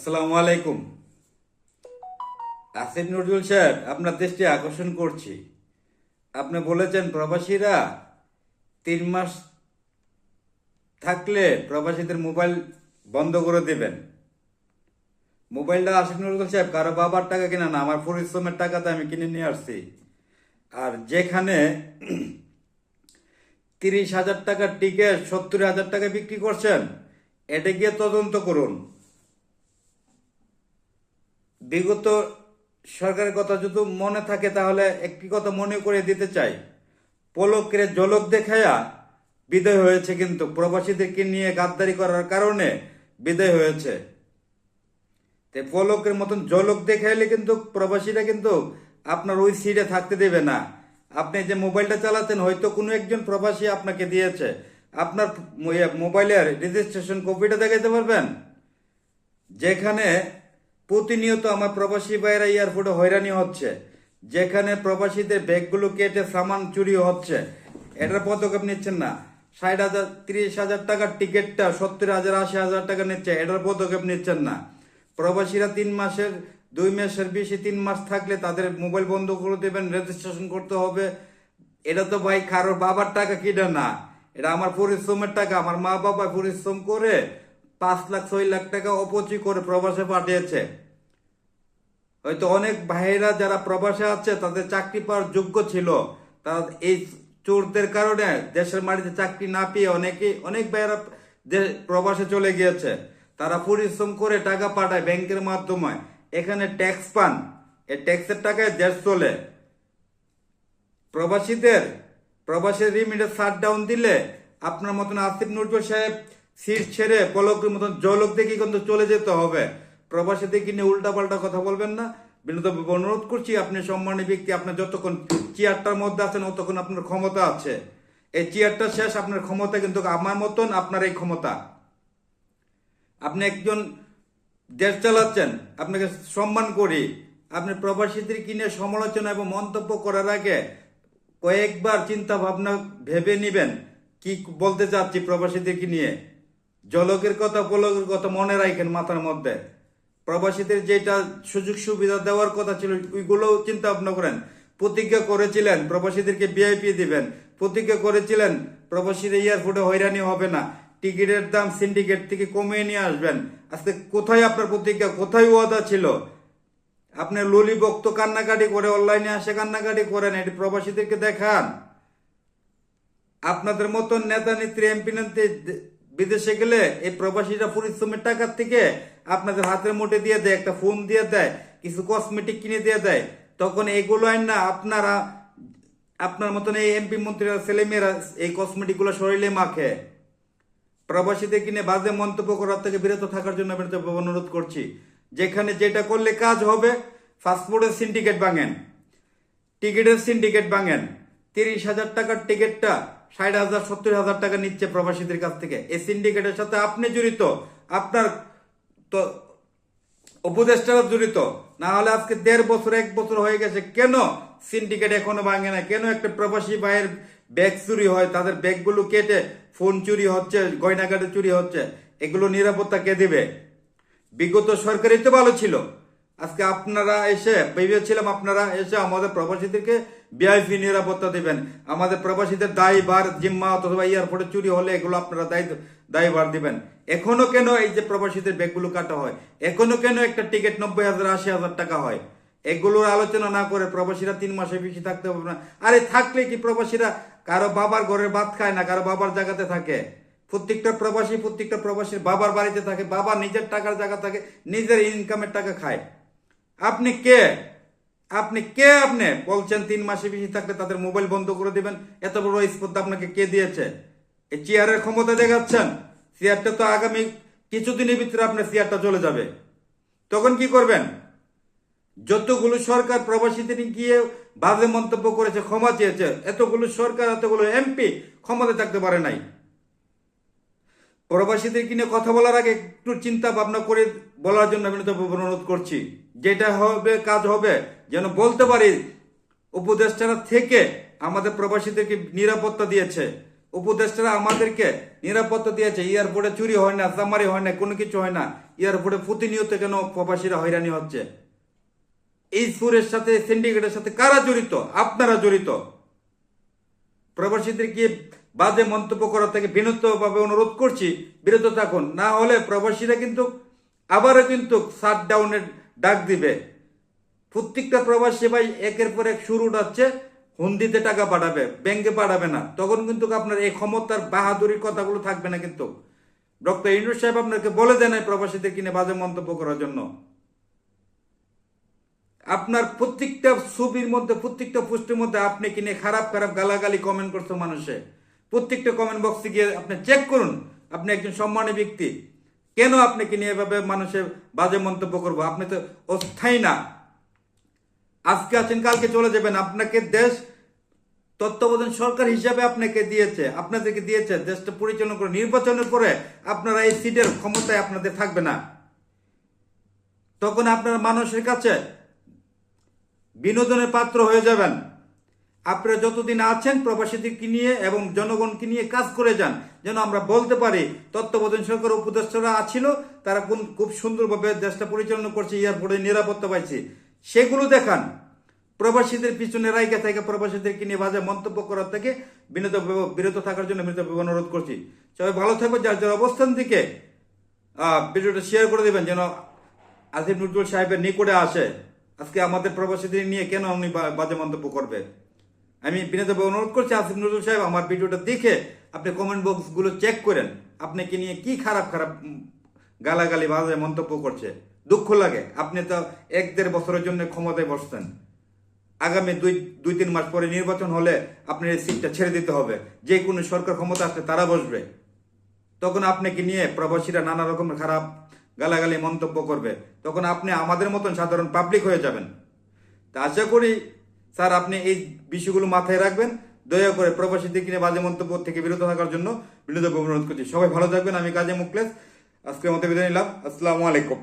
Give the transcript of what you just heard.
আসসালামু আলাইকুম। আসিফ নজরুল সাহেব আপনার দৃষ্টি আকর্ষণ করছি। আপনি বলেছেন প্রবাসীরা তিন মাস থাকলে প্রবাসীদের মোবাইল বন্ধ করে দেবেন। মোবাইলটা আসিফ নজরুল সাহেব কারও বাবার টাকা কিনা না, আমার পরিশ্রমের টাকাতে আমি কিনে নিয়ে আসছি। আর যেখানে তিরিশ হাজার টাকার টিকিট সত্তর হাজার টাকা বিক্রি করছেন, এটা গিয়ে তদন্ত করুন। বিগত সরকারের কথা যদি মনে থাকে, তাহলে একটি কথা মনে করে দিতে চাই। পলকের জলক দেখায়া বিদায় হয়েছে কিন্তু প্রবাসীদেরকে নিয়ে গাদ্দারি করার কারণে বিদায় হয়েছে। তে পলকের মতন জলক দেখাইলে কিন্তু প্রবাসীরা কিন্তু আপনার ওই সিটে থাকতে দেবে না। আপনি যে মোবাইলটা চালাতেন, হয়তো কোনো একজন প্রবাসী আপনাকে দিয়েছে। আপনার মোবাইলের রেজিস্ট্রেশন কপিটা দেখাইতে পারবেন? যেখানে প্রতিনিয়ত আমার প্রবাসী ভাইয়েরা এয়ারপোর্টে হয়রানি হচ্ছে। যেখানে প্রবাসীদের ব্যাগগুলো কেটে সামান চুরি হচ্ছে। এটার পদক্ষেপ নিচ্ছেন না। ষাট হাজার, তিরিশ হাজার টাকার টিকিটটা, সত্তর হাজার, আশি হাজার টাকা নিচ্ছে। এটার পদক্ষেপ নিচ্ছেন না। প্রবাসীরা তিন মাসের, দুই মাসের বেশি তিন মাস থাকলে তাদের মোবাইল বন্ধ করে দেবেন, রেজিস্ট্রেশন করতে হবে। এটা তো ভাই কারোর বাবার টাকা কিনা না। এটা আমার পরিশ্রমের টাকা। আমার মা বাবা পরিশ্রম করে পাঁচ লাখ ছয় লাখ টাকা অপচয় করে প্রবাসে পাঠিয়েছে। হয়তো অনেক ভাইরা যারা প্রবাসে আছে, তাদের চাকরি পাওয়ার যোগ্য ছিল। তারা এই চোরদের কারণে দেশের মাটিতে চাকরি না পেয়ে অনেকে, অনেক ভাইয়েরা প্রবাসে চলে গিয়েছে। তারা পরিশ্রম করে টাকা পাঠায় ব্যাংকের মাধ্যমে। এখানে ট্যাক্স পান। এই ট্যাক্সের টাকায় দেশ চলে। প্রবাসীদের প্রবাসীর রিমিটে শাট ডাউন দিলে আপনার মতন আসিফ নজরুল সাহেব সিট ছেড়ে পলকের মতন জলক দেখে কিন্তু চলে যেতে হবে? প্রবাসীদের কিনে নিয়ে পাল্টা কথা বলবেন না? বিনোদ অনুরোধ করছি, আপনি সম্মানী ব্যক্তি আপনার যতক্ষণ চেয়ারটার মধ্যে আছেন, ততক্ষণ আপনার ক্ষমতা আছে। এই চেয়ারটা শেষ, আপনার ক্ষমতা কিন্তু আমার মতন, আপনার এই ক্ষমতা। আপনি একজন দেশ চালাচ্ছেন, আপনাকে সম্মান করি। আপনি প্রবাসীদের কিনে সমালোচনা এবং মন্তব্য করার আগে কয়েকবার চিন্তা ভাবনা ভেবে নিবেন? কি বলতে চাচ্ছি প্রবাসীদেরকে নিয়ে? জলকের কথা পলকের কথা মনে রাখেন মাথার মধ্যে। প্রবাসীদের যেটা সুযোগ সুবিধা দেওয়ার কথা ছিল ওইগুলোও চিন্তা ভাবনা করেন। প্রতিজ্ঞা করেছিলেন, প্রবাসীদেরকে বিআইপি দিবেন। প্রতিজ্ঞা করেছিলেন, প্রবাসীরা এয়ারপোর্টে হয়রানি হবে না। টিকিটের দাম সিন্ডিকেট থেকে কমিয়ে নিয়ে আসবেন। আজকে কোথায় আপনার প্রতিজ্ঞা? কোথায় ওয়াদা ছিল? আপনি ললি বক্ত কান্নাকাটি করে, অনলাইনে আসে কান্নাকাটি করেন, এটি প্রবাসীদেরকে দেখান। আপনাদের মতন নেতা নেত্রী এমপি নেত্রী বিদেশে গেলে এই প্রবাসীরা পরিশ্রমের টাকার থেকে আপনাদের হাতের মুঠে দিয়ে দেয়, একটা ফোন দিয়ে দেয়, কিছু কসমেটিক কিনে দিয়ে দেয়। তখন এগুলো আইন না, আপনারা, আপনার মতন এই এমপি মন্ত্রীরা, ছেলেমেয়েরা এই কসমেটিকগুলো শরীরে মাখে। প্রবাসীদের কিনে বাজে মন্তব্য করার থেকে বিরত থাকার জন্য আমি অনুরোধ করছি। যেখানে যেটা করলে কাজ হবে ফাস্টফুডের সিন্ডিকেট ভাঙেন। টিকিটের সিন্ডিকেট ভাঙেন। তিরিশ হাজার টাকার টিকিটটা ষাট হাজার, সত্তর হাজার টাকা নিচ্ছে প্রবাসীদের কাছ থেকে। এই সিন্ডিকেটের সাথে আপনি জড়িত, আপনার তো উপদেষ্টারা জড়িত। না হলে আজকে দেড় বছর, এক বছর হয়ে গেছে, কেন সিন্ডিকেট এখনও ভাঙে না কেন একটা প্রবাসী ভাইয়ের ব্যাগ চুরি হয়? তাদের ব্যাগগুলো কেটে ফোন চুরি হচ্ছে গয়নাঘাটে চুরি হচ্ছে। এগুলো নিরাপত্তা কে দিবে? বিগত সরকারই তো ভালো ছিল। আজকে আপনারা এসে, ভেবেছিলাম আপনারা এসে আমাদের প্রবাসীদেরকে বিআইপি নিরাপত্তা দিবেন। আমাদের প্রবাসীদের দায় ভার জিম্মা অথবা এয়ারপোর্টে চুরি হলে এগুলো আপনারা দায় দায় ভার দিবেন। এখনও কেন এই যে প্রবাসীদের ব্যাগগুলো কাটা হয়? এখনও কেন একটা টিকিট নব্বই হাজার, আশি হাজার টাকা হয়? এগুলোর আলোচনা না করে প্রবাসীরা তিন মাসে বেশি থাকতে পারবে না। আরে থাকলে কি প্রবাসীরা কারও বাবার ঘরের ভাত খায় না, কারও বাবার জায়গাতে থাকে? প্রত্যেকটা প্রবাসী প্রত্যেকটা প্রবাসীর বাবার বাড়িতে থাকে, বাবা নিজের টাকার জায়গা থাকে, নিজের ইনকামের টাকা খায়। আপনি কে? আপনি কে আপনি? বলছেন তিন মাসে বেশি থাকলে তাদের মোবাইল বন্ধ করে দিবেন। এত বড় স্পর্ধা আপনাকে কে দিয়েছে? এই চেয়ারের ক্ষমতা দেখাচ্ছেন। চেয়ারটা তো আগামী কিছুদিনের ভিতরে আপনার চেয়ারটা চলে যাবে। তখন কি করবেন? যতগুলো সরকার প্রবাসীদের গিয়ে বাজে মন্তব্য করেছে, ক্ষমা চেয়েছে, এতগুলো সরকার, এতগুলো এমপি ক্ষমতা থাকতে পারে নাই। প্রবাসীদের কিনে কথা বলার আগে একটু চিন্তা ভাবনা করে বলার জন্য আমি অনুরোধ করছি। যেটা হবে, কাজ হবে। যেন বলতে পারি, উপদেষ্টারা থেকে আমাদের প্রবাসীদেরকে নিরাপত্তা দিয়েছে। উপদেষ্টারা আমাদেরকে নিরাপত্তা দিয়েছে। এয়ারপোর্টে চুরি হয় না সামারি হয় না, কোনো কিছু হয় না। এয়ারপোর্টে প্রতিনিয়ত কেন প্রবাসীরা হয়রানি হচ্ছে? এই সুরের সাথে, সিন্ডিকেটের সাথে কারা জড়িত? আপনারা জড়িত? প্রবাসীদেরকে বাজে মন্তব্য করা থেকে বিনতভাবে অনুরোধ করছি? বিরত থাকুন। না হলে প্রবাসীরা কিন্তু আবারও কিন্তু শাটডাউনের ডাক দিবে। প্রত্যেকটা প্রবাসী ভাই একের পর এক শুরু উঠাচ্ছে হুন্দিতে টাকা পাঠাবে, ব্যাংকে পাঠাবে না। তখন কিন্তু আপনার এই ক্ষমতার বাহাদুরির কথাগুলো থাকবে না কিন্তু। ডক্টর ইন্দ্র সাহেব আপনাকে বলে দেন প্রবাসীদের কিনে বাজে মন্তব্য করার জন্য। আপনার প্রত্যেকটা ছবির মধ্যে, প্রত্যেকটা পোস্টের মধ্যে আপনি কিনে খারাপ খারাপ গালাগালি কমেন্ট করছে মানুষে। প্রত্যেকটা কমেন্ট বক্সে গিয়ে আপনি চেক করুন, আপনি একজন সম্মানী ব্যক্তি। কেন আপনি নিয়ে এভাবে মানুষের বাজে মন্তব্য করব? আপনি তো অস্থায়ী না। আজকে আছেন, কালকে চলে যাবেন। আপনাকে দেশ তত্ত্বাবধান সরকার হিসাবে আপনাকে দিয়েছে, আপনাদেরকে দিয়েছে। দেশটা পরিচালনা করে, নির্বাচনের পরে আপনারা এই সিটের ক্ষমতায় আপনাদের থাকবে না। তখন আপনারা মানুষের কাছে বিনোদনের পাত্র হয়ে যাবেন। আপনারা যতদিন আছেন প্রবাসীদেরকে নিয়ে এবং জনগণকে নিয়ে কাজ করে যান, যেন আমরা বলতে পারি তত্ত্বাবধান সরকার উপদেষ্টারা আছিল, তারা কোন খুব সুন্দরভাবে দেশটা পরিচালনা করছে, এয়ারপোর্টে নিরাপত্তা পাইছে। সেগুলো দেখান। প্রবাসীদের পিছনে রাইকে থেকে প্রবাসীদেরকে নিয়ে বাজে মন্তব্য করার থেকে বিনোদ বিরত থাকার জন্য বিনোদ অনুরোধ করছি। সবাই ভালো থাকবে যার যার অবস্থান থেকে ভিডিওটা শেয়ার করে দেবেন, যেন আসিফ নজরুল সাহেবের নিকটে আসে। আজকে আমাদের প্রবাসীদের নিয়ে কেন উনি বাজে মন্তব্য করবে? আমি বিনোদভাবে অনুরোধ করছি, আসিফ নজরুল সাহেব, আমার ভিডিওটা দেখে আপনি কমেন্ট বক্সগুলো চেক করেন। আপনাকে নিয়ে কি খারাপ খারাপ গালাগালি বাজে মন্তব্য করছে। দুঃখ লাগে। আপনি তো এক দেড় বছরের জন্য ক্ষমতায় বসছেন। আগামী দুই দুই, তিন মাস পরে নির্বাচন হলে আপনার এই সিটটা ছেড়ে দিতে হবে। যে কোনো সরকার ক্ষমতা আসলে তারা বসবে। তখন আপনাকে নিয়ে প্রবাসীরা নানা রকমের খারাপ গালাগালি মন্তব্য করবে। তখন আপনি আমাদের মতন সাধারণ পাবলিক হয়ে যাবেন। তা আশা করি স্যার, আপনি এই বিষয়গুলো মাথায় রাখবেন। দয়া করে প্রবাসীদের দিকে বাজে মন্তব্য থেকে বিরত থাকার জন্য বিনোদ অনুরোধ করছি। সবাই ভালো থাকবেন। আমি কাজে মুকলেস আজকের মতো বিদায় নিলাম। আসসালামু আলাইকুম।